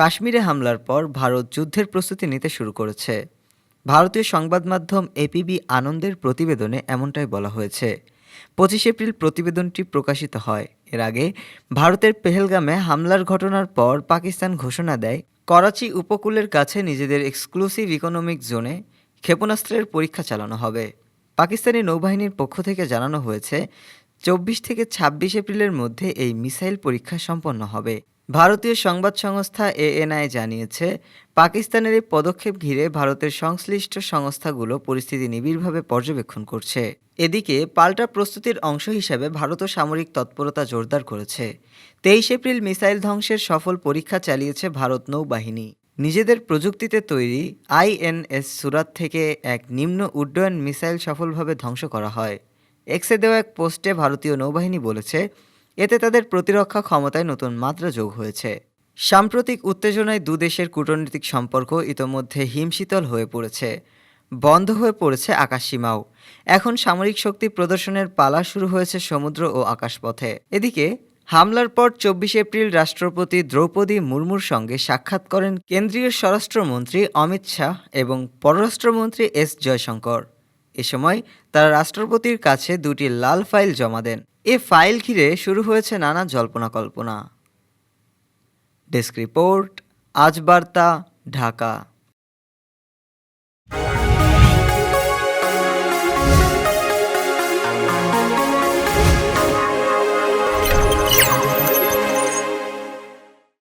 কাশ্মীরে হামলার পর ভারত যুদ্ধের প্রস্তুতি নিতে শুরু করেছে। ভারতীয় সংবাদ মাধ্যম এপিবি আনন্দের প্রতিবেদনে এমনটাই বলা হয়েছে। পঁচিশ এপ্রিল প্রতিবেদনটি প্রকাশিত হয়। এর আগে ভারতের পেহেলগামে হামলার ঘটনার পর পাকিস্তান ঘোষণা দেয়, করাচি উপকূলের কাছে নিজেদের এক্সক্লুসিভ ইকোনমিক জোনে ক্ষেপণাস্ত্রের পরীক্ষা চালানো হবে। পাকিস্তানি নৌবাহিনীর পক্ষ থেকে জানানো হয়েছে, চব্বিশ থেকে ছাব্বিশ এপ্রিলের মধ্যে এই মিসাইল পরীক্ষা সম্পন্ন হবে। ভারতীয় সংবাদ সংস্থা এএনআই জানিয়েছে, পাকিস্তানের এই পদক্ষেপ ঘিরে ভারতের সংশ্লিষ্ট সংস্থাগুলো পরিস্থিতি নিবিড়ভাবে পর্যবেক্ষণ করছে। এদিকে, পাল্টা প্রস্তুতির অংশ হিসেবে ভারতও সামরিক তৎপরতা জোরদার করেছে। তেইশ এপ্রিল মিসাইল ধ্বংসের সফল পরীক্ষা চালিয়েছে ভারত নৌবাহিনী। নিজেদের প্রযুক্তিতে তৈরি আইএনএস সুরাত থেকে এক নিম্ন উড্ডয়ন মিসাইল সফলভাবে ধ্বংস করা হয়। এক্সে দেওয়া এক পোস্টে ভারতীয় নৌবাহিনী বলেছে এতে তাদের প্রতিরক্ষা ক্ষমতায় নতুন মাত্রা যোগ হয়েছে। সাম্প্রতিক উত্তেজনায় দুদেশের কূটনৈতিক সম্পর্ক ইতোমধ্যে হিমশীতল হয়ে পড়েছে। বন্ধ হয়ে পড়েছে আকাশসীমাও। এখন সামরিক শক্তি প্রদর্শনের পালা শুরু হয়েছে সমুদ্র ও আকাশপথে। এদিকে, হামলার পর চব্বিশ এপ্রিল রাষ্ট্রপতি দ্রৌপদী মুর্মুর সঙ্গে সাক্ষাৎ করেন কেন্দ্রীয় স্বরাষ্ট্রমন্ত্রী অমিত শাহ এবং পররাষ্ট্রমন্ত্রী এস জয়শঙ্কর। এ সময় তারা রাষ্ট্রপতির কাছে দুটি লাল ফাইল জমা দেন। এ ফাইল ঘিরে শুরু হয়েছে নানা জল্পনা কল্পনা। ডেস্ক রিপোর্ট আজ বার্তা ঢাকা।